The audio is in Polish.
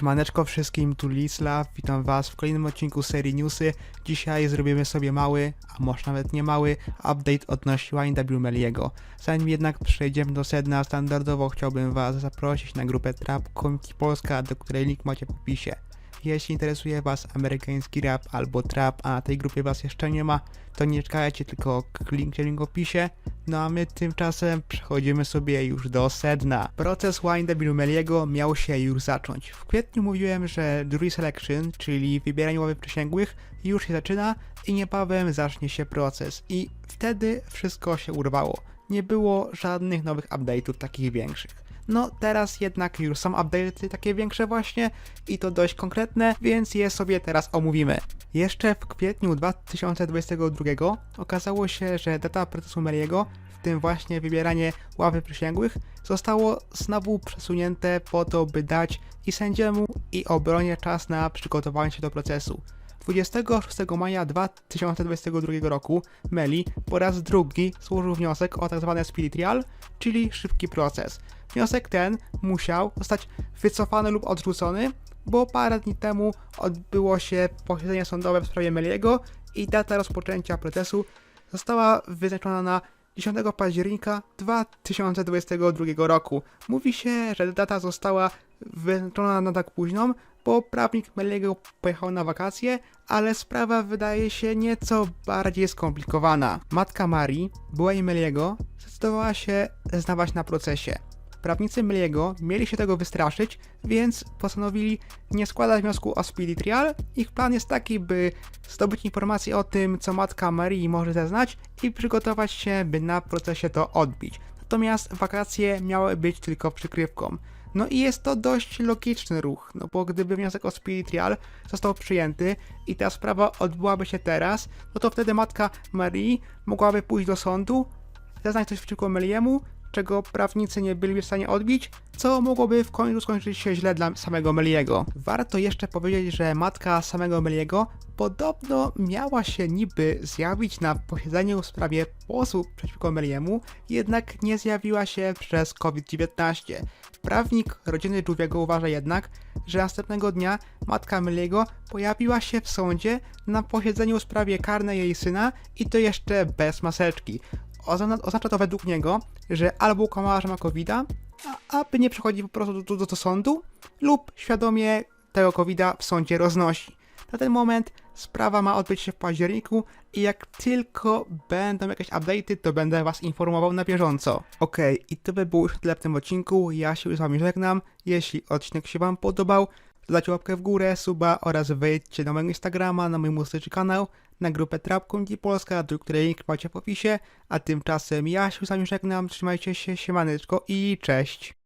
Siemaneczko wszystkim, tu Lislav, witam was w kolejnym odcinku serii Newsy. Dzisiaj zrobimy sobie mały, a może nawet nie mały, update odnośnie YNW Meliego. Zanim jednak przejdziemy do sedna, standardowo chciałbym was zaprosić na grupę Trap Community Polska, do której link macie w opisie. Jeśli interesuje was amerykański rap albo trap, a tej grupie was jeszcze nie ma, to nie czekajcie, tylko kliknijcie link w opisie. No a my tymczasem przechodzimy sobie już do sedna. Proces YNW Meliego miał się już zacząć. W kwietniu mówiłem, że jury selection, czyli wybieranie ławy przysięgłych, już się zaczyna i niebawem zacznie się proces. I wtedy wszystko się urwało. Nie było żadnych nowych update'ów takich większych. No teraz jednak już są update'y takie większe właśnie i to dość konkretne, więc je sobie teraz omówimy. Jeszcze w kwietniu 2022 okazało się, że data procesu Meliego, w tym właśnie wybieranie ławy przysięgłych, zostało znowu przesunięte po to, by dać i sędziemu i obronie czas na przygotowanie się do procesu. 26 maja 2022 roku Meli po raz drugi złożył wniosek o tzw. speed trial, czyli szybki proces. Wniosek ten musiał zostać wycofany lub odrzucony, bo parę dni temu odbyło się posiedzenie sądowe w sprawie Meliego i data rozpoczęcia procesu została wyznaczona na 10 października 2022 roku. Mówi się, że data została wyznaczona na tak późną, bo prawnik Meliego pojechał na wakacje, ale sprawa wydaje się nieco bardziej skomplikowana. Matka Marii, była Meliego, zdecydowała się znawać na procesie. Prawnicy Meliego mieli się tego wystraszyć, więc postanowili nie składać wniosku o speedy trial. Ich plan jest taki, by zdobyć informacje o tym, co matka Marii może zeznać i przygotować się, by na procesie to odbić. Natomiast wakacje miały być tylko przykrywką. No i jest to dość logiczny ruch, no bo gdyby wniosek o trial został przyjęty i ta sprawa odbyłaby się teraz, no to wtedy matka Marii mogłaby pójść do sądu, zeznać coś przeciwko Meliemu, czego prawnicy nie byli w stanie odbić, co mogłoby w końcu skończyć się źle dla samego Meliego. Warto jeszcze powiedzieć, że matka samego Meliego podobno miała się niby zjawić na posiedzeniu w sprawie pozwu przeciwko Meliemu, jednak nie zjawiła się przez COVID-19. Prawnik rodziny Juviego uważa jednak, że następnego dnia matka Meliego pojawiła się w sądzie na posiedzeniu w sprawie karnej jej syna i to jeszcze bez maseczki. Ozna- Oznacza to według niego, że albo że ma covid aby nie przychodzi po prostu do, do, do sądu, lub świadomie tego covid w sądzie roznosi. Na ten moment sprawa ma odbyć się w październiku i jak tylko będą jakieś update'y, to będę was informował na bieżąco. Okej, i to by było już tyle w tym odcinku. Ja się z wami żegnam. Jeśli odcinek się wam podobał, dajcie łapkę w górę, suba oraz wejdźcie na mojego Instagrama, na mój muzyczny kanał, na grupę Trap Community Polska, do której link macie w opisie. A tymczasem ja się z wami żegnam, trzymajcie się, siemaneczko i cześć.